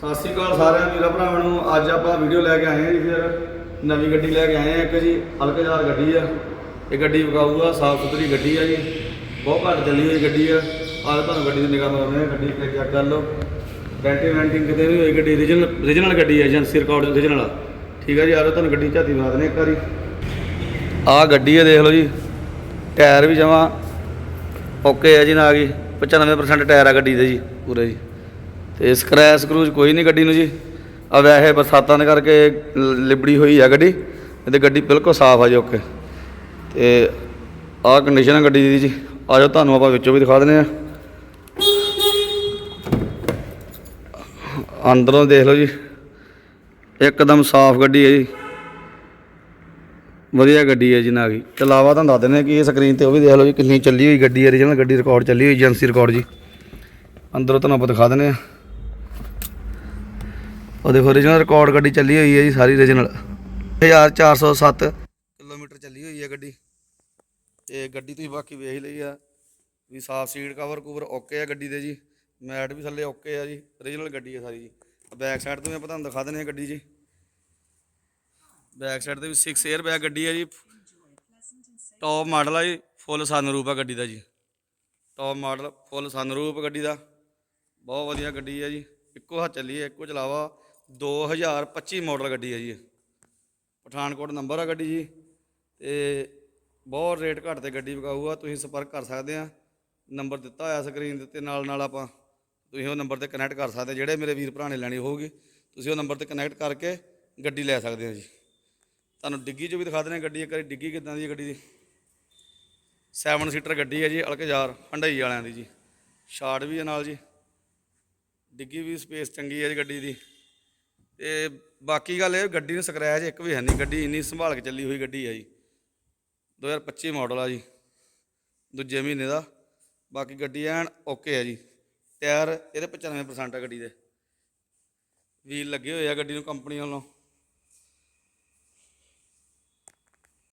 ਸਤਿ ਸ਼੍ਰੀ ਅਕਾਲ ਸਾਰਿਆਂ ਵੀਰਾਂ ਭਰਾਵਾਂ ਨੂੰ। ਅੱਜ ਆਪਾਂ ਵੀਡੀਓ ਲੈ ਕੇ ਆਏ ਹਾਂ ਜੀ ਫਿਰ। ਨਵੀਂ ਗੱਡੀ ਲੈ ਕੇ ਆਏ ਹਾਂ ਇੱਕ ਜੀ ਹਲਕੇਦਾਰ ਗੱਡੀ ਆ। ਇਹ ਗੱਡੀ ਵਿਕਾਊਗਾ ਸਾਫ਼ ਸੁਥਰੀ ਗੱਡੀ ਆ ਜੀ। ਬਹੁਤ ਘੱਟ ਚੱਲੀ ਹੋਈ ਗੱਡੀ ਆ। ਆਹ ਤੁਹਾਨੂੰ ਗੱਡੀ ਦੀ ਨਿਗਾਹ ਮਾਰਨੇ ਗੱਡੀ ਤੇ ਚੈੱਕ ਕਰ ਲਓ। ਡੈਂਟਿੰਗ ਵੈਂਟਿੰਗ ਕਿਤੇ ਵੀ ਹੋਈ ਗੱਡੀ ਰੀਜਨਲ ਰੀਜਨਲ ਗੱਡੀ ਹੈ ਏਜੰਸੀ ਰਿਕਾਰਡ ਰੀਜਨਲ ਆ। ਠੀਕ ਆ ਜੀ, ਆਹ ਲਓ ਤੁਹਾਨੂੰ ਗੱਡੀ ਝਾਤੀ ਮਾਰ ਦਨੇ ਇੱਕ ਵਾਰੀ। ਆਹ ਗੱਡੀ ਹੈ ਦੇਖ ਲਓ ਜੀ। ਟਾਇਰ ਵੀ ਜਮਾ ਓਕੇ ਹੈ ਜੀ ਨਾ ਗਈ 95% ਟਾਇਰ ਆ ਗੱਡੀ ਦੇ ਜੀ, ਪੂਰੇ ਜੀ। ਤੇ ਸਕ੍ਰੈਚ ਸਕਰੂਜ ਕੋਈ ਨਹੀਂ ਗੱਡੀ ਨੂੰ ਜੀ। ਆ ਵੈਸੇ ਬਰਸਾਤਾਂ ਦੇ ਕਰਕੇ ਲ- ਲਿਬੜੀ ਹੋਈ ਆ ਗੱਡੀ ਤੇ ਗੱਡੀ ਬਿਲਕੁਲ ਸਾਫ਼ ਆ ਜੀ ਓਕੇ। ਤੇ ਆਹ ਕੰਡੀਸ਼ਨ ਆ ਗੱਡੀ ਦੀ ਜੀ। ਆ ਜਾਓ, ਤੁਹਾਨੂੰ ਆਪਾਂ ਵਿੱਚੋਂ ਵੀ ਦਿਖਾ ਦਿੰਦੇ ਆ। ਅੰਦਰੋਂ ਦੇਖ ਲਓ ਜੀ। ਇੱਕਦਮ ਸਾਫ਼ ਗੱਡੀ ਹੈ ਜੀ। ਵਧੀਆ ਗੱਡੀ ਹੈ ਜੀ ਨਾ ਗਈ ਚਲਾਵਾ ਤੁਹਾਨੂੰ ਦੱਸ ਦਿੰਦੇ ਹਾਂ ਕਿ ਇਹ ਸਕਰੀਨ ਤੇ ਉਹ ਵੀ ਦੇਖ ਲਓ ਜੀ, ਕਿੰਨੀ ਚੱਲੀ ਹੋਈ ਗੱਡੀ ਹੈ ਰੀਜਨਲ ਗੱਡੀ ਰਿਕਾਰਡ ਚੱਲੀ ਹੋਈ ਏਜੰਸੀ ਰਿਕਾਰਡ ਜੀ। ਅੰਦਰੋਂ ਤੁਹਾਨੂੰ ਆਪਾਂ ਦਿਖਾ ਦਿੰਦੇ ਆ। ਉਹ ਦੇਖੋ ਰੀਜਨਲ ਰਿਕਾਰਡ ਗੱਡੀ ਚੱਲੀ ਹੋਈ ਹੈ ਜੀ, ਸਾਰੀ ਰੀਜਨਲ 1407 ਕਿਲੋਮੀਟਰ ਚੱਲੀ ਹੋਈ ਹੈ ਗੱਡੀ। ਤੇ ਗੱਡੀ ਤੁਸੀਂ ਬਾਕੀ ਵੇਖ ਹੀ ਲਈ ਆ, ਵੀ ਸਾਫ਼ ਸੀਟ ਕਵਰ ਕੂਵਰ ਓਕੇ ਆ ਗੱਡੀ ਦੇ ਜੀ। ਮੈਟ ਵੀ ਥੱਲੇ ਓਕੇ ਆ ਜੀ ਰੀਜਨਲ ਗੱਡੀ ਹੈ ਸਾਰੀ ਜੀ। ਬੈਕ ਸਾਈਡ ਤੋਂ ਵੀ ਆਪਾਂ ਤੁਹਾਨੂੰ ਦਿਖਾ ਦਿੰਦੇ ਆ ਗੱਡੀ ਜੀ। ਬੈਕ ਸਾਈਡ ਤੇ ਵੀ 6 에ਅਰ ਬੈਗ ਗੱਡੀ ਹੈ ਜੀ। ਟੌਪ ਮਾਡਲ ਆ ਜੀ ਫੁੱਲ ਸਨਰੂਪ ਆ ਗੱਡੀ ਦਾ ਜੀ। ਟੌਪ ਮਾਡਲ ਫੁੱਲ ਸਨਰੂਪ ਗੱਡੀ ਦਾ। ਬਹੁਤ ਵਧੀਆ ਗੱਡੀ ਹੈ ਜੀ। ਇੱਕੋ ਹੱਥ ਚੱਲੀ ਹੈ, ਇੱਕੋ ਚਲਾਵਾ। 2025 ਮਾਡਲ ਗੱਡੀ ਹੈ ਜੀ ਪਠਾਨਕੋਟ ਨੰਬਰ ਆ ਗੱਡੀ ਜੀ। ਤੇ ਬਹੁਤ ਰੇਟ ਘੱਟ ਤੇ ਗੱਡੀ ਵਿਕਾਊ ਆ ਤੁਸੀਂ ਸੰਪਰਕ ਕਰ ਸਕਦੇ ਆ। ਨੰਬਰ ਦਿੱਤਾ ਹੋਇਆ ਸਕਰੀਨ ਦੇ ਉੱਤੇ, ਨਾਲ ਨਾਲ ਆਪਾਂ ਤੁਸੀਂ ਉਹ ਨੰਬਰ ਤੇ ਕਨੈਕਟ ਕਰ ਸਕਦੇ ਜਿਹੜੇ ਮੇਰੇ ਵੀਰ ਭਰਾ ਨੇ ਲੈਣੀ ਹੋਊਗੀ, ਤੁਸੀਂ ਉਹ ਨੰਬਰ ਤੇ ਕਨੈਕਟ ਕਰਕੇ ਗੱਡੀ ਲੈ ਸਕਦੇ ਹੋ ਜੀ। ਤੁਹਾਨੂੰ ਡਿੱਗੀ 'ਚ ਵੀ ਦਿਖਾ ਦਿੰਦੇ ਹਾਂ ਗੱਡੀ। ਇੱਕ ਵਾਰੀ ਡਿੱਗੀ ਕਿੱਦਾਂ ਦੀ ਹੈ ਗੱਡੀ ਦੀ। 7 ਸੀਟਰ ਗੱਡੀ ਹੈ ਜੀ, ਅਲਕਜ਼ਾਰ ਹੰਡਾਈ ਵਾਲਿਆਂ ਦੀ ਜੀ। ਸ਼ਾਰਟ ਵੀ ਹੈ ਨਾਲ ਜੀ। ਡਿੱਗੀ ਵੀ ਸਪੇਸ ਚੰਗੀ ਹੈ ਜੀ ਗੱਡੀ ਦੀ। ਤੇ ਬਾਕੀ ਗੱਲ ਇਹ, ਗੱਡੀ ਨੂੰ ਸਕ੍ਰੈਚ ਇੱਕ ਵੀ ਹੈ ਨਹੀਂ, ਗੱਡੀ ਇੰਨੀ ਸੰਭਾਲ ਕੇ ਚੱਲੀ ਹੋਈ ਗੱਡੀ ਆ ਜੀ। 2025 ਮਾਡਲ ਆ ਜੀ, ਦੂਜੇ ਮਹੀਨੇ ਦਾ। ਬਾਕੀ ਗੱਡੀ ਐਨ ਓਕੇ ਆ ਜੀ। ਟਾਇਰ ਇਹਦੇ 95% ਆ ਗੱਡੀ ਦੇ। ਵੀਲ ਲੱਗੇ ਹੋਏ ਆ ਗੱਡੀ ਨੂੰ ਕੰਪਨੀ ਵੱਲੋਂ।